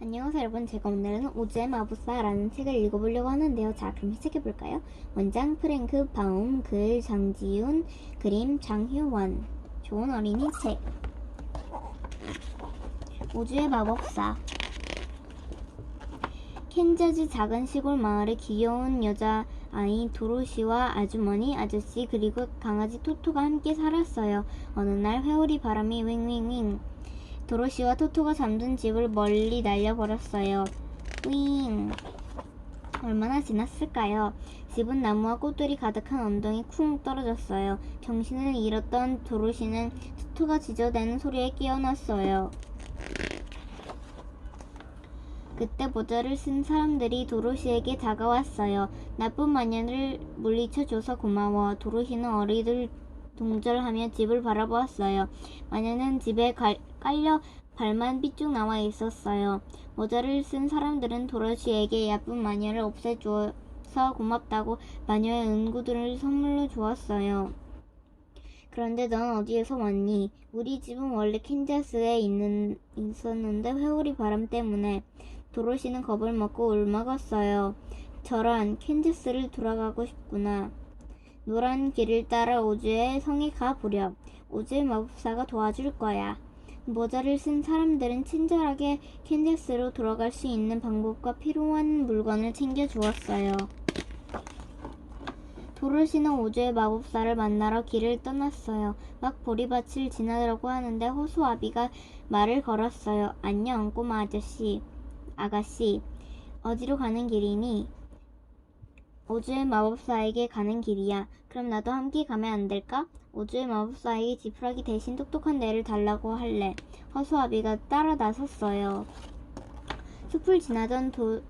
안녕하세요 여러분. 제가 오늘은 오즈의 마법사라는 책을 읽어보려고 하는데요. 자 그럼 시작해볼까요? 원장 프랭크 바움 글 장지훈 그림 장효원. 좋은 어린이 책. 오즈의 마법사. 켄자주 작은 시골 마을에 귀여운 여자 아이 도로시와 아주머니 아저씨 그리고 강아지 토토가 함께 살았어요. 어느 날 회오리 바람이 윙윙윙 도로시와 토토가 잠든 집을 멀리 날려버렸어요. 윙 얼마나 지났을까요? 집은 나무와 꽃들이 가득한 언덕이 쿵 떨어졌어요. 정신을 잃었던 도로시는 토토가 지저대는 소리에 깨어났어요. 그때 모자를 쓴 사람들이 도로시에게 다가왔어요. 나쁜 마녀를 물리쳐줘서 고마워. 도로시는 어리들 동절하며 집을 바라보았어요. 마녀는 집에 갈- 깔려 발만 삐쭉 나와 있었어요. 모자를 쓴 사람들은 도로시에게 예쁜 마녀를 없애줘서 고맙다고 마녀의 은구들을 선물로 주었어요. 그런데 넌 어디에서 왔니? 우리 집은 원래 캔자스에 있는, 있었는데 회오리 바람 때문에 도로시는 겁을 먹고 울먹었어요. 저런 캔자스를 돌아가고 싶구나. 노란 길을 따라 오즈의 성에 가보렴. 오즈의 마법사가 도와줄 거야. 모자를 쓴 사람들은 친절하게 캔자스로 돌아갈 수 있는 방법과 필요한 물건을 챙겨 주었어요. 도로시는 오즈의 마법사를 만나러 길을 떠났어요. 막 보리밭을 지나려고 하는데 호수 아비가 말을 걸었어요. 안녕, 꼬마 아저씨. 아가씨, 어디로 가는 길이니? 오즈의 마법사에게 가는 길이야. 그럼 나도 함께 가면 안 될까? 오즈의 마법사에게 지푸라기 대신 똑똑한 뇌를 달라고 할래. 허수아비가 따라 나섰어요. 숲을 지나던 도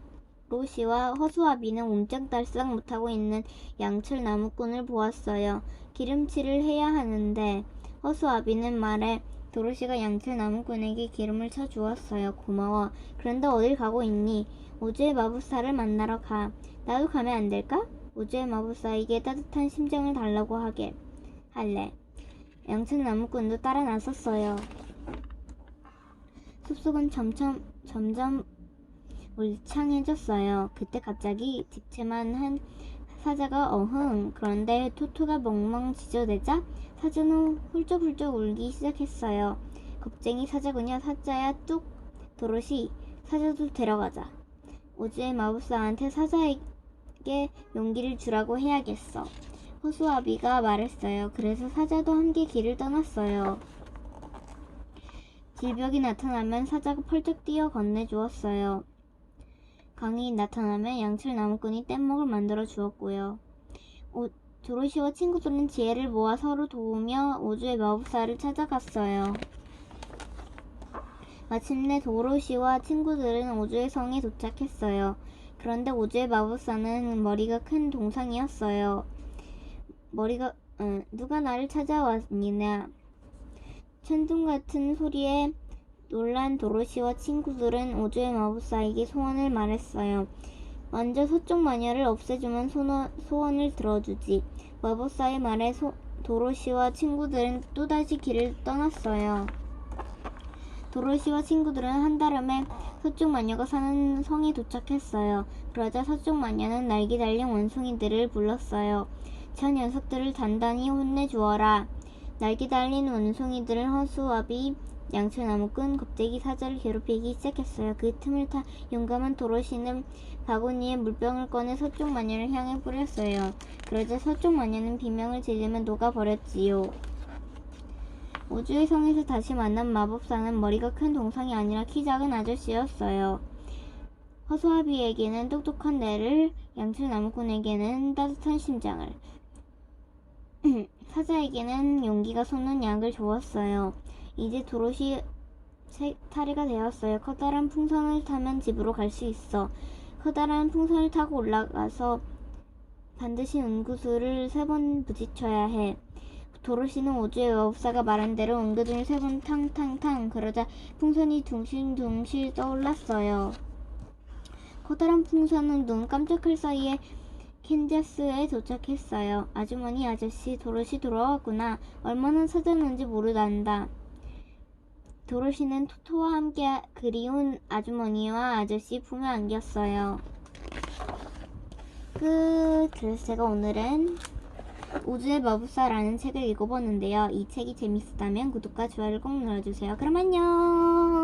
로시와 허수아비는 옴짝달싹 못하고 있는 양철 나무꾼을 보았어요. 기름칠을 해야 하는데 허수아비는 말해 도로시가 양철 나무꾼에게 기름을 쳐주었어요. 고마워. 그런데 어딜 가고 있니? 오즈의 마법사를 만나러 가. 나도 가면 안 될까? 오즈의 마법사에게 따뜻한 심정을 달라고 하게. 할래. 양철 나무꾼도 따라 나섰어요. 숲속은 점점, 점점 울창해졌어요. 그때 갑자기 집채만 한 사자가 어흥 그런데 토토가 멍멍 지저대자 사자는 훌쩍훌쩍 울기 시작했어요. 겁쟁이 사자군요. 사자야 뚝 도로시 사자도 데려가자. 오즈의 마법사한테 사자 에게 용기를 주라고 해야겠어. 호수아비가 말했어요. 그래서 사자도 함께 길을 떠났어요. 질벽이 나타나면 사자가 펄쩍 뛰어 건네주었어요. 강이 나타나면 양철 나무꾼이 뗏목을 만들어 주었고요. 오, 도로시와 친구들은 지혜를 모아 서로 도우며 오즈의 마법사를 찾아갔어요. 마침내 도로시와 친구들은 오즈의 성에 도착했어요. 그런데 오즈의 마법사는 머리가 큰 동상이었어요. 머리가 어, 누가 나를 찾아왔니냐? 천둥 같은 소리에 놀란 도로시와 친구들은 오즈의 마법사에게 소원을 말했어요. 먼저 서쪽 마녀를 없애주면 소원, 소원을 들어주지. 마법사의 말에 소, 도로시와 친구들은 또다시 길을 떠났어요. 도로시와 친구들은 한달음에 서쪽 마녀가 사는 성에 도착했어요. 그러자 서쪽 마녀는 날개 달린 원숭이들을 불렀어요. 저 녀석들을 단단히 혼내주어라. 날개 달린 원숭이들은 허수아비, 양초나무꾼, 겁쟁이 사자를 괴롭히기 시작했어요. 그 틈을 타 용감한 도로시는 바구니에 물병을 꺼내 서쪽 마녀를 향해 뿌렸어요. 그러자 서쪽 마녀는 비명을 지르며 녹아버렸지요. 우주의 성에서 다시 만난 마법사는 머리가 큰 동상이 아니라 키 작은 아저씨였어요. 허수아비에게는 똑똑한 뇌를, 양철 나무꾼에게는 따뜻한 심장을, 사자에게는 용기가 솟는 약을 주었어요. 이제 도로시 탈의가 되었어요. 커다란 풍선을 타면 집으로 갈 수 있어. 커다란 풍선을 타고 올라가서 반드시 은구슬을 세 번 부딪혀야 해. 도로시는 우주의 마법사가 말한 대로 은구들을 세번 탕탕탕 그러자 풍선이 둥실둥실 떠올랐어요. 커다란 풍선은 눈 깜짝할 사이에 캔자스에 도착했어요. 아주머니 아저씨 도로시 돌아왔구나. 얼마나 찾았는지 모르단다. 도로시는 토토와 함께 그리운 아주머니와 아저씨 품에 안겼어요. 끝. 제가 오늘은 우주의 마법사라는 책을 읽어봤는데요. 이 책이 재밌었다면 구독과 좋아요를 꼭 눌러주세요. 그럼 안녕!